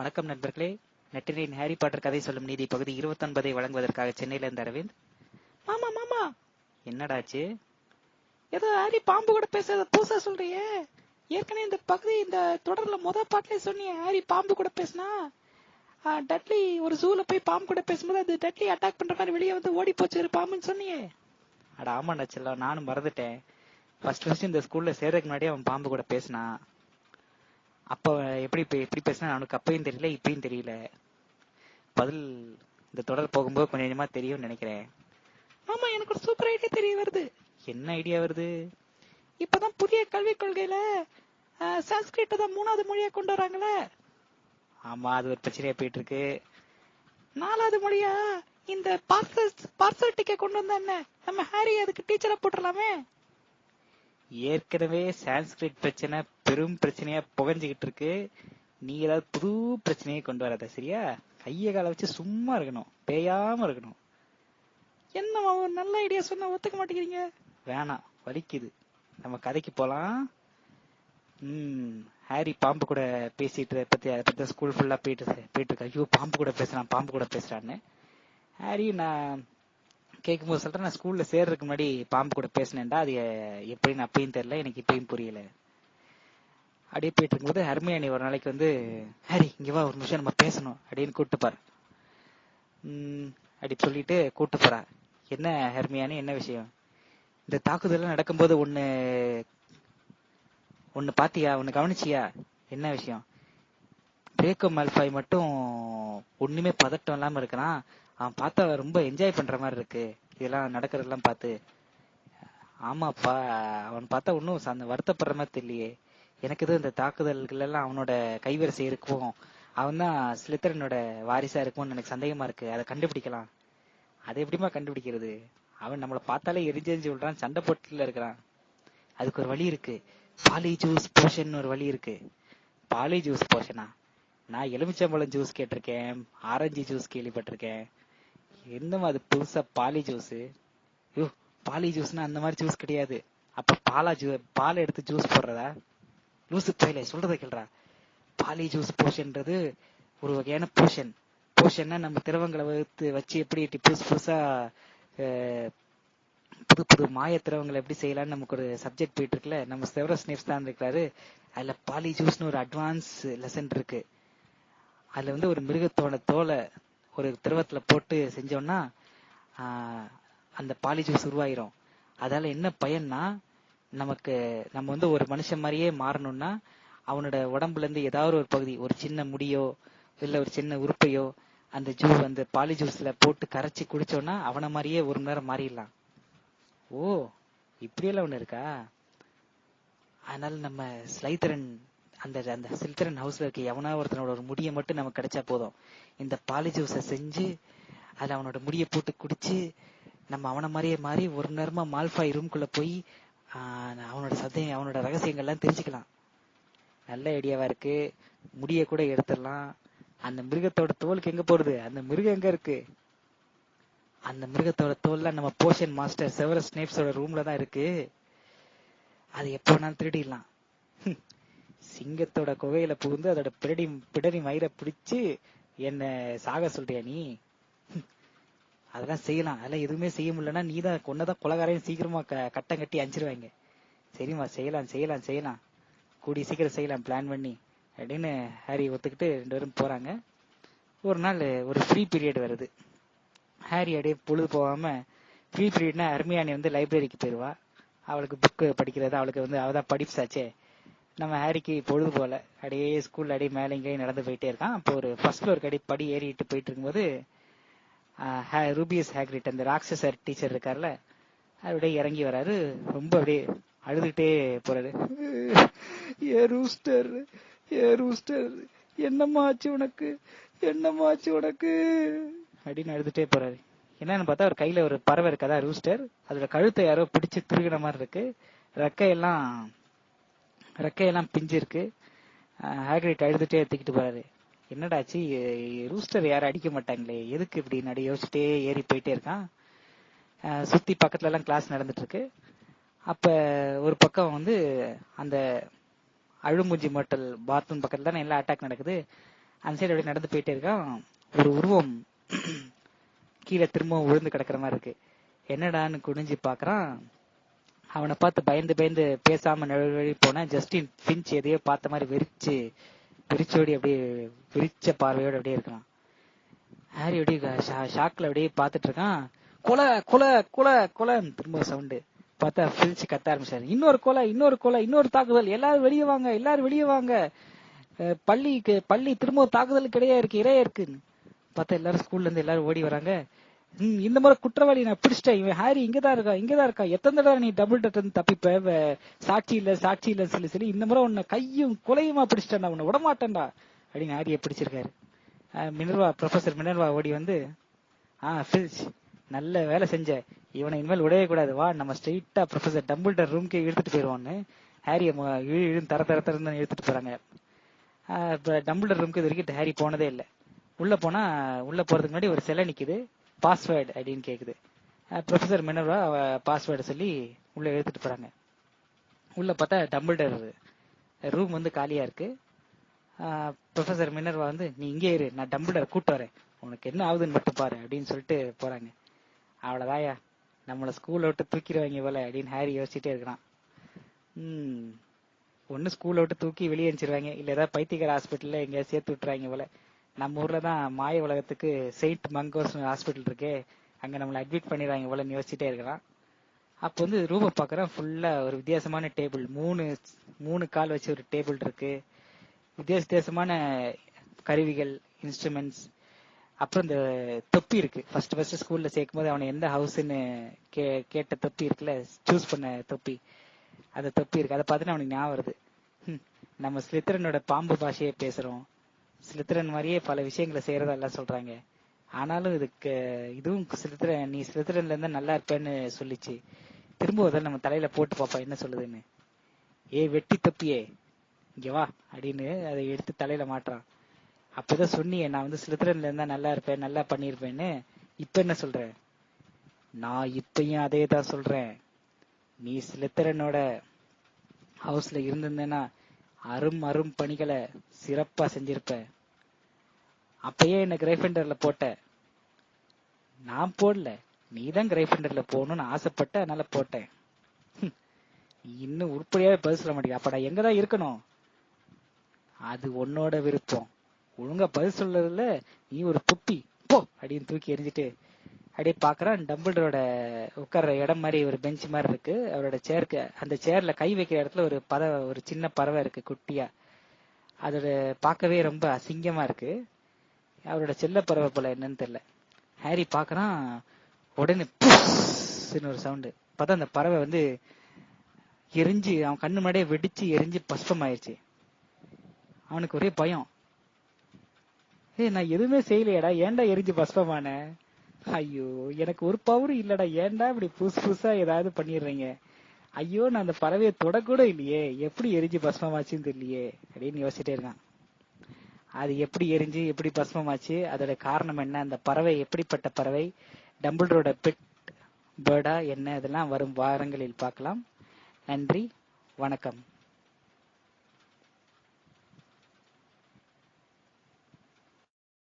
வணக்கம் நண்பர்களே. நெட்டினின் Harry Potter கதை சொல்லும் நீதி பகுதி இருபத்தொன்பதை வழங்குவதற்காக சென்னையில இருந்த அரவிந்த். மாமா மாமா. என்னடாச்சு ஏதோ ஹாரி பாம்பு கூட பேசுறத புதுசா சொல்றியே. ஏற்கனவே இந்த பகுதி இந்த தொடர்ல முத பாட்டிலே சொன்னியே ஹாரி பாம்பு கூட பேசினா. டட்லி ஒரு ஜூல போய் பாம்பு கூட பேசும்போது அது டட்லி அட்டாக் பண்ற மாதிரி வெளியே வந்து ஓடி போச்சு ஒரு பாம்புன்னு சொன்னியே. அட ஆமாண்டா செல்லம் நானும் மறந்துட்டேன். ஃபர்ஸ்ட் ஃபர்ஸ்ட் இந்த ஸ்கூல்ல சேர்றதுக்கு முன்னாடி அவன் பாம்பு கூட பேசினான் அப்ப எப்படி எப்படி பேசினா அவனுக்கு அப்பயும் தெரியல இப்பயும் தெரியல. பதில் இந்த தொடர் போகும்போது கொஞ்சம் கொஞ்சமா தெரியும்னு நினைக்கிறேன். ஆமா எனக்கு ஒரு சூப்பர் ஐடியா தெரிய வருது. என்ன ஐடியா வருது? இப்பதான் புதிய கல்விக் கொள்கையில சான்ஸ்கிரிட்ட தான் மூணாவது மொழியா கொண்டு வராங்களே ஆமா அது ஒரு பிரச்சனையா போயிட்டு இருக்கு நாலாவது மொழியா இந்த பார்சல் பார்சல் டிக்கெட் கொண்டு வந்தா என்ன? நம்ம ஹாரி அதுக்கு டீச்சரா போட்டுடலாமே ஏற்கனவே சான்ஸ்கிரிட் பிரச்சனை பெரும் பிரச்சனையா புகஞ்சுகிட்டு இருக்கு. நீ ஏதாவது புது பிரச்சனையை கொண்டு வராத சரியா? கைய கால வச்சு சும்மா இருக்கணும் பேயாம இருக்கணும். என்னம்மா ஒரு நல்ல ஐடியா சொன்னா ஒத்துக்க மாட்டேங்கிறீங்க? வேணாம் வலிக்குது. நம்ம கதைக்கு போலாம். ம் ஹாரி பாம்பு கூட பேசிட்டு பத்தி அதை பத்தி ஸ்கூல் ஃபுல்லா போயிட்டு போயிட்டு இருக்கா. ஐயோ பாம்பு கூட பேசுறான் பாம்பு கூட பேசுறான்னு. ஹாரி நான் கேட்கும் போது சொல்றேன் நான் ஸ்கூல்ல சேர்றதுக்கு முன்னாடி பாம்பு கூட பேசினேன்டா அது எப்படின்னு அப்பயும் தெரியல எனக்கு இப்பயும் புரியல. அப்படியே போயிட்டு இருக்கும்போது ஹர்மியானி ஒரு நாளைக்கு வந்து ஹாரி இங்க வா ஒரு நிமிஷம் நம்ம பேசணும் அப்படின்னு கூப்பிட்டு பாரு. அப்படி சொல்லிட்டு கூப்பிட்டு போறா. என்ன ஹர்மியானி என்ன விஷயம்? இந்த தாக்குதல் நடக்கும்போது ஒண்ணு ஒண்ணு பாத்தியா ஒண்ணு கவனிச்சியா? என்ன விஷயம்? பிரேக்கோ மால்பாய் மட்டும் ஒண்ணுமே பதட்டம் இல்லாம இருக்கிறான். அவன் பார்த்தா ரொம்ப என்ஜாய் பண்ற மாதிரி இருக்கு. இதெல்லாம் நடக்கிறதெல்லாம் பார்த்து ஆமாப்பா அவன் பார்த்தா ஒன்றும் அந்த வருத்தப்படுற மாதிரி தெரியலையே. எனக்கு எதுவும் இந்த தாக்குதல்கள் எல்லாம் அவனோட கைவரிசை இருக்கும். அவன் தான் ஸ்லித்தரனோட வாரிசா இருக்கும்னு எனக்கு சந்தேகமா இருக்கு. அதை கண்டுபிடிக்கலாம். அதை எப்படிமா கண்டுபிடிக்கிறது? அவன் நம்மளை பார்த்தாலே எரிஞ்செரிஞ்சு விடுறான் சண்டை போட்டுல இருக்கிறான். அதுக்கு ஒரு வழி இருக்கு. பாலி ஜூஸ் போஷன் ஒரு வழி இருக்கு. பாலி ஜூஸ் போஷனா? நான் எலுமிச்சம்பழம் ஜூஸ் கேட்டிருக்கேன். ஆரஞ்சு ஜூஸ் கேள்விப்பட்டிருக்கேன். என்னமா அது புதுசா பாலி ஜூஸ் ஐயோ பாலி ஜூஸ்னா அந்த மாதிரி ஜூஸ் கிடையாது. அப்ப பாலா ஜூ பால் எடுத்து ஜூஸ் போடுறதா? லூசு பயில சொல்றத கேள்றா பாலி ஜூஸ் போஷன்றது ஒரு வகையான போஷன். போஷன்னா நம்ம திரவங்களை வகுத்து வச்சு எப்படி புதுசு புதுசா அஹ், புது புது மாய திரவங்களை எப்படி செய்யலாம்னு நமக்கு ஒரு சப்ஜெக்ட் போயிட்டு இருக்குல்ல. நம்ம செவர ஸ்னேப்ஸ் தான் இருக்கிறாரு அதுல பாலி ஜூஸ்னு ஒரு அட்வான்ஸ் லெசன் இருக்கு. அதுல வந்து ஒரு மிருகத்தோட தோலை ஒரு திரவத்துல போட்டு செஞ்சோம்னா அந்த பாலி ஜூஸ் உருவாயிரும். அதால என்ன பயன்னா நமக்கு நம்ம வந்து ஒரு மனுஷன் மாதிரியே மாறணும்னா அவனோட உடம்புல இருந்து ஏதாவது ஒரு பகுதி ஒரு சின்ன முடியோ இல்ல ஒரு சின்ன உறுப்பையோ அந்த ஜூ அந்த பாலி ஜூஸ்ல போட்டு கரைச்சி குடிச்சோம்னா அவனை மாதிரியே ஒரு மணி நேரம் மாறிடலாம். ஓ இப்படியெல்லாம் ஒண்ணு இருக்கா? அதனால நம்ம ஸ்லைத்தரன் அந்த அந்த சில்ட்ரன் ஹவுஸ்ல இருக்க எவனா ஒருத்தனோட ஒரு முடியை மட்டும் நமக்கு கிடைச்சா போதும். இந்த பாலி ஜூஸை செஞ்சு அதுல அவனோட முடியை போட்டு குடிச்சு நம்ம அவனை மாதிரியே மாறி ஒரு நேரமா மால்ஃபாய் ரூம்குள்ள போய் அவனோட சதையும் அவனோட ரகசியங்கள்லாம் தெரிஞ்சுக்கலாம். நல்ல ஐடியாவா இருக்கு. முடிய கூட எடுத்துடலாம். அந்த மிருகத்தோட தோலுக்கு எங்க போறது? அந்த மிருகம் எங்க இருக்கு? அந்த மிருகத்தோட தோல்லாம் நம்ம போஷன் மாஸ்டர் செவரஸ் ஸ்னேப்ஸோட ரூம்ல தான் இருக்கு. அது எப்போ வேணாலும் திருடிடலாம். சிங்கத்தோட குகையில புகுந்து அதோட பிடரி பிடரி மயிரை பிடிச்சு என்ன சாக சொல்றியா நீ? அதெல்லாம் செய்யலாம். அதெல்லாம் எதுவுமே செய்ய முடியலன்னா நீ தான் கொன்னதான் கொலகாரையும் சீக்கிரமா க- கட்டம் கட்டி அஞ்சிருவாங்க சரிம்மா செய்யலாம் செய்யலாம் செய்யலாம். கூடி சீக்கிரம் செய்யலாம் பிளான் பண்ணி. அப்படின்னு ஹாரி ஒத்துக்கிட்டு ரெண்டு பேரும் போறாங்க. ஒரு நாள் ஒரு ஃப்ரீ பீரியட் வருது. ஹாரி அப்படியே பொழுது போகாம ஃப்ரீ பீரியட்னா அருமையானி வந்து லைப்ரரிக்கு போயிருவா. அவளுக்கு புக்கு படிக்கிறது அவளுக்கு வந்து அவதான் படிப்ஸாச்சே நம்ம ஹாரிக்கு பொழுது போல. அப்படியே ஸ்கூல்ல அப்படியே மேலே இங்கேயும் நடந்து போயிட்டே இருக்கான். அப்போ ஒரு ஃபர்ஸ்ட் ஃப்ளோருக்கு கடை படி ஏறிட்டு போயிட்டு இருக்கும்போது ஹே- ரூபியஸ் ஹேக்ரிட் அந்த ராட்சசர் டீச்சர் இருக்கார்ல அப்படியே இறங்கி வராரு. ரொம்ப அப்படியே அழுதுகிட்டே போறாரு. ஏ ரூஸ்டர் ஏ ரூஸ்டர் என்னம்மா ஆச்சு உனக்கு? என்னம்மா ஆச்சு உனக்கு? அப்படின்னு அழுதுட்டே போறாரு. என்னன்னு பார்த்தா அவர் கையில ஒரு பறவை இருக்கதா ரூஸ்டர் அதோட கழுத்தை யாரோ பிடிச்சு திருகின மாதிரி இருக்கு. ரெக்கையெல்லாம் ரெக்கையெல்லாம் பிஞ்சிருக்கு. ஹேக்ரிட் அழுதுட்டே எடுத்துக்கிட்டு போறாரு. என்னடாச்சு ரூஸ்டர் யாரும் அடிக்க மாட்டாங்களே எதுக்கு இப்படி நடி யோசிச்சுட்டே ஏறி போயிட்டே இருக்கான்? சுத்தி பக்கத்துல எல்லாம் கிளாஸ் நடந்துட்டு இருக்கு அப்ப ஒரு பக்கம் வந்து அந்த அழுமூஞ்சி மோட்டல் பாத்ரூம் பக்கத்துல தானே எல்லா அட்டாக் நடக்குது. அந்த சைடு அப்படியே நடந்து போயிட்டே இருக்கான். ஒரு உருவம் கீழே திரும்பவும் விழுந்து கிடக்குற மாதிரி இருக்கு. என்னடான்னு குனிஞ்சு பாக்குறான். அவனை பார்த்து பயந்து பயந்து பேசாம நழுவழி போன ஜஸ்டின் பிஞ்ச் எதையோ பார்த்த மாதிரி விரிச்சு விரிச்சோடி அப்படியே விரிச்ச பார்வையோட அப்படியே இருக்கான். ஹாரி அப்படியே ஷாக்ல அப்படியே பார்த்துட்டு இருக்கான். கொலை கொலை கொலை கொலைன்னு திரும்ப சவுண்டு. பார்த்தா பிரிச்சு கத்த ஆரம்பிச்சாரு. இன்னொரு கொலை இன்னொரு கொலை இன்னொரு தாக்குதல். எல்லாரும் வெளியே வாங்க எல்லாரும் வெளியே வாங்க. அஹ் பள்ளிக்கு பள்ளி திரும்ப ஒரு தாக்குதல் இருக்கு இடையே இருக்குன்னு. பார்த்தா எல்லாரும் ஸ்கூல்ல இருந்து எல்லாரும் ஓடி வராங்க. ம், இந்த முறை குற்றவாளி நான் பிடிச்சிட்டேன். இவன் ஹாரி இங்கதான் இருக்கா இங்கதான் இருக்கா? எத்தனை தடவை நீ டபுள் டட்டன் தப்பிப்ப? சாட்சி இல்ல சாட்சி இல்ல சொல்லி சொல்லி இந்த முறை உன்னை கையும் குலையுமா பிடிச்சிட்டேன்டா உன்னை விடமாட்டேன்டா அப்படின்னு ஹாரியை பிடிச்சிருக்காரு. மினர்வா ப்ரொஃபசர் மினர்வா ஓடி வந்து ஆ ஃபில்ச் நல்ல வேலை செஞ்ச. இவனை இனிமேல் விடவே கூடாது. வா நம்ம ஸ்ட்ரெயிட்டா ப்ரொஃபசர் டம்பிள்டர் ரூம்க்கு இழுத்துட்டு போயிடுவோன்னு ஹாரிய இழு தர தர தரன்னு இழுத்துட்டு போறாங்க. இப்போ டம்பிள்டர் ரூம்க்கு இது வரைக்கும் ஹாரி போனதே இல்லை. உள்ள போனா உள்ள போறதுக்கு முன்னாடி ஒரு சிலை நிக்குது. பாஸ்வேர்டு அப்படின்னு கேக்குது. ப்ரொஃபசர் மினர்வா பாஸ்வேர்டு சொல்லி உள்ள இழுத்துட்டு போறாங்க. உள்ள பார்த்தா டம்பிள்டர் ரூம் வந்து காலியா இருக்கு. ப்ரொஃபசர் மினர்வா வந்து நீ இங்கே இரு நான் டம்பிள்டர் கூட்டு வரேன். உனக்கு என்ன ஆகுதுன்னு மட்டும் பாரு அப்படின்னு சொல்லிட்டு போறாங்க. அவ்வளவுதாயா நம்மள ஸ்கூல்ல விட்டு தூக்கிடுவாங்க போல அப்படின்னு ஹாரி யோசிச்சுட்டே இருக்கிறான். ம் ஒன்னு ஸ்கூல்ல விட்டு தூக்கி வெளியே அனுப்பிச்சிருவாங்க. இல்ல ஏதாவது பைத்தியக்கார ஹாஸ்பிட்டல்ல எங்கேயாவது சேர்த்து விட்டுறாங்க போல. நம்ம ஊர்ல தான் மாய உலகத்துக்கு செயின்ட் மங்கோஸ் ஹாஸ்பிட்டல் இருக்கே. அங்க நம்மளை அட்மிட் பண்ணிடுறாங்க போலன்னு யோசிச்சுட்டே இருக்கிறான். அப்போ வந்து ரூமை பாக்குறேன் ஃபுல்லா ஒரு வித்தியாசமான டேபிள் மூணு மூணு கால் வச்சு ஒரு டேபிள் இருக்கு. வித்தியாச வித்தியாசமான கருவிகள் இன்ஸ்ட்ருமெண்ட்ஸ் அப்புறம் இந்த தொப்பி இருக்கு. ஃபர்ஸ்ட் ஃபர்ஸ்ட் ஸ்கூல்ல சேர்க்கும் போது அவனை எந்த ஹவுஸ்ன்னு கே கேட்ட தொப்பி இருக்குல்ல? சூஸ் பண்ண தொப்பி. அந்த தொப்பி இருக்கு. அதை பார்த்துட்டு அவனுக்கு ஞாபகம் வருது. நம்ம ஸ்லித்திரனோட பாம்பு பாஷையே பேசுறோம். ஸ்லித்திரன் மாதிரியே பல விஷயங்களை செய்யறதா எல்லாம் சொல்றாங்க. ஆனாலும் இதுக்கு இதுவும் ஸ்லித்திரன் நீ ஸ்லித்திரன்ல இருந்தா நல்லா இருப்பேன்னு சொல்லிச்சு. திரும்ப ஒரு தடவை நம்ம தலையில போட்டு பாப்பா என்ன சொல்லுதுன்னு? ஏ வெட்டி தொப்பியே இங்க வா அப்படின்னு அதை எடுத்து தலையில மாட்டுறான். அப்பதான் சொன்னியே நான் வந்து ஸ்லித்திரன்ல இருந்தா நல்லா இருப்பேன் நல்லா பண்ணிருப்பேன்னு இப்ப என்ன சொல்ற? நான் இப்பயும் அதே தான் சொல்றேன். நீ ஸ்லித்திரனோட ஹவுஸ்ல இருந்திருந்தேன்னா அரும் அரும் பணிகளை சிறப்பா செஞ்சிருப்ப. அப்பயே என்ன கிரைஃபெண்டர்ல போட்ட. நான் போடல. நீ தான் கிரைஃபெண்டர்ல போகணும்னு ஆசைப்பட்ட அதனால போட்டேன். இன்னும் உருப்படியாவே பதில் சொல்ல மாட்டேங்க அப்ப நான் எங்கதான் இருக்கணும்? அது உன்னோட விருப்பம். ஒழுங்கா பதில் சொல்றதுல நீ ஒரு துப்பி போ அப்படின்னு தூக்கி எறிஞ்சிட்டு அப்படியே பாக்குறான் டம்பிள்டரோட உட்கார்ற இடம் மாதிரி ஒரு பெஞ்ச் மாதிரி இருக்கு. அவரோட சேருக்கு அந்த சேர்ல கை வைக்கிற இடத்துல ஒரு பறவை ஒரு சின்ன பறவை இருக்கு குட்டியா. அதோட பார்க்கவே ரொம்ப அசிங்கமா இருக்கு. அவரோட செல்ல பறவை போல என்னன்னு தெரியல. ஹாரி பாக்குறான் உடனே ஒரு சவுண்டு பார்த்தா அந்த பறவை வந்து எரிஞ்சு அவன் கண்ணு முன்னாடியே வெடிச்சு எரிஞ்சு பஸ்பம் ஆயிடுச்சு அவனுக்கு ஒரே பயம். ஏய் நான் எதுவுமே செய்யலையடா. ஏன்டா எரிஞ்சு பஸ்பமான? ஐயோ எனக்கு ஒரு பவரும் இல்லடா. ஏன்டா இப்படி புதுசு புதுசா ஏதாவது பண்ணிடுறீங்க? ஐயோ நான் அந்த பறவையை தொடக்கூட இல்லையே. எப்படி எரிஞ்சு பஸ்மமாச்சுன்னு தெரியலையே. அப்படின்னு யோசிச்சுட்டே இருக்கான். அது எப்படி எரிஞ்சு எப்படி பஸ்மமாச்சு? அதோட காரணம் என்ன? அந்த பறவை எப்படிப்பட்ட பறவை? டம்பிள்டரோட பெட் பேர்டா என்ன? இதெல்லாம் வரும் வாரங்களில் பார்க்கலாம். நன்றி வணக்கம்.